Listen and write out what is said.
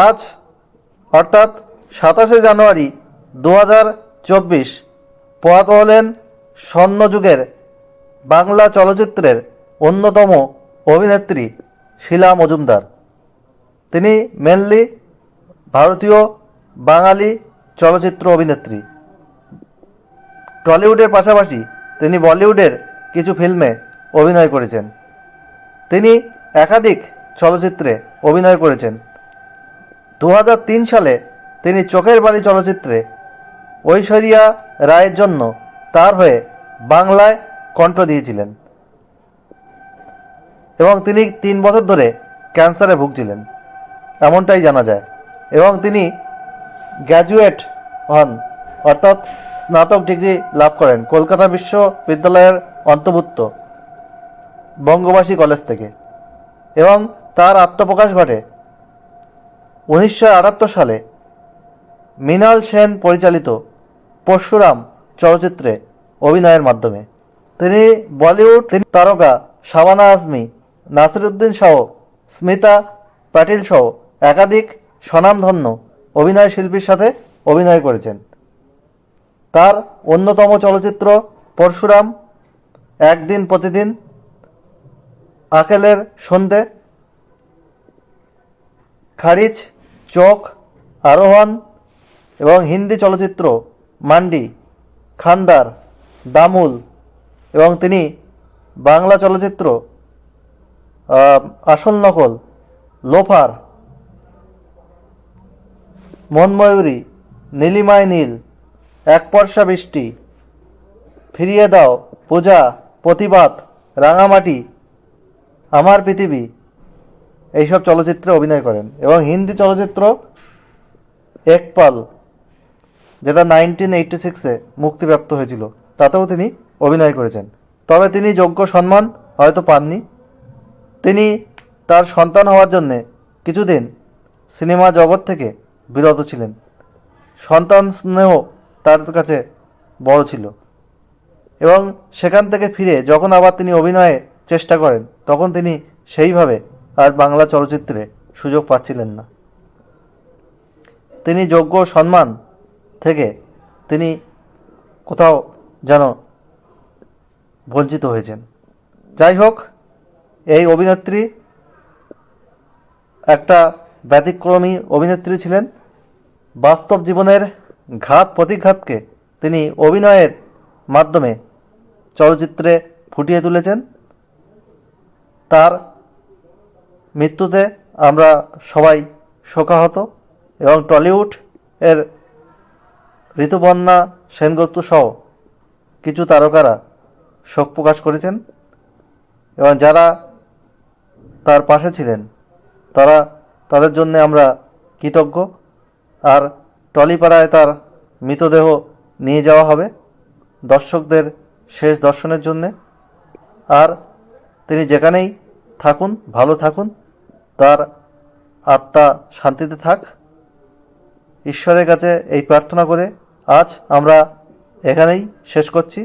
আজ, অর্থাৎ সাতাশে জানুয়ারি দু হাজার চব্বিশ প্রয়াত হলেন স্বর্ণযুগের বাংলা চলচ্চিত্রের অন্যতম অভিনেত্রী শিলা মজুমদার। তিনি মেনলি ভারতীয় বাঙালি চলচ্চিত্র অভিনেত্রী। টলিউডের পাশাপাশি তিনি বলিউডের কিছু ফিল্মে অভিনয় করেছেন। তিনি একাধিক চলচ্চিত্রে অভিনয় করেছেন। দু হাজার তিন সালে তিনি চোখের বাড়ি চলচ্চিত্রে ঐশ্বরিয়া রায়ের জন্য তার হয়ে বাংলায় কণ্ঠ দিয়েছিলেন এবং তিনি তিন বছর ধরে ক্যান্সারে ভুগছিলেন, এমনটাই জানা যায়। এবং তিনি গ্র্যাজুয়েট হন, অর্থাৎ স্নাতক ডিগ্রি লাভ করেন কলকাতা বিশ্ববিদ্যালয়ের অন্তর্ভুক্ত বঙ্গবাসী কলেজ থেকে। এবং তার আত্মপ্রকাশ ঘটে উনিশশো আটাত্তর সালে মৃণাল সেন পরিচালিত পরশুরাম চলচ্চিত্রে অভিনয়ের মাধ্যমে। তিনি বলিউড তারকা শাবানা আজমি, নাসিরুদ্দিন সহ, স্মিতা পাটিল সহ একাধিক স্বনামধন্য অভিনয় শিল্পীর সাথে অভিনয় করেছেন। তার অন্যতম চলচ্চিত্র পরশুরাম, একদিন প্রতিদিন আকেলের সন্ধে খারিজ চোখ, আরোহণ এবং হিন্দি চলচ্চিত্র মান্ডি, খান্দার, দামুল এবং তিনি বাংলা চলচ্চিত্র আসল নকল, লোফার, মনময়ূরী, নীলিমায় নীল, এক পর্ষা বৃষ্টি, ফিরিয়ে দাও, পূজা, প্রতিবাদ, রাঙামাটি, আমার পৃথিবী। এইসব চলচ্চিত্রে অভিনয় করেন এবং হিন্দি চলচ্চিত্র একপাল, যেটা নাইনটিন এইটটি সিক্সে মুক্তিপ্রাপ্ত হয়েছিল, তাতেও তিনি অভিনয় করেছেন। তবে তিনি যোগ্য সম্মান হয়তো পাননি। তিনি তার সন্তান হওয়ার জন্যে কিছুদিন সিনেমা জগৎ থেকে বিরত ছিলেন। সন্তান স্নেহ তার কাছে বড় ছিল। এবং সেখান থেকে ফিরে যখন আবার তিনি অভিনয়ে চেষ্টা করেন, তখন তিনি সেইভাবে আর বাংলা চলচ্চিত্রে সুযোগ পাচ্ছিলেন না। তিনি যোগ্য সম্মান থেকে তিনি কোথাও যেন বঞ্চিত হয়েছেন। যাই হোক, এই অভিনেত্রী একটা ব্যতিক্রমী অভিনেত্রী ছিলেন। বাস্তব জীবনের ঘাত প্রতিঘাতকে তিনি অভিনয়ের মাধ্যমে চলচ্চিত্রে ফুটিয়ে তুলেছেন। তার মৃত্যুতে আমরা সবাই শোকাহত এবং টলিউড এর ঋতুবন্যা সেনগুপ্ত সহ কিছু তারকারা শোক প্রকাশ করেছেন এবং যারা তার পাশে ছিলেন, তারা তাদের জন্য আমরা কৃতজ্ঞ। আর টলিপাড়ায় তার মৃতদেহ নিয়ে যাওয়া হবে দর্শকদের শেষ দর্শনের জন্যে। আর তিনি যেখানেই থাকুন, ভালো থাকুন। আত্মা শান্তিতে থাক। ঈশ্বরের কাছে এই প্রার্থনা করে আজ আমরা এখানেই শেষ করছি।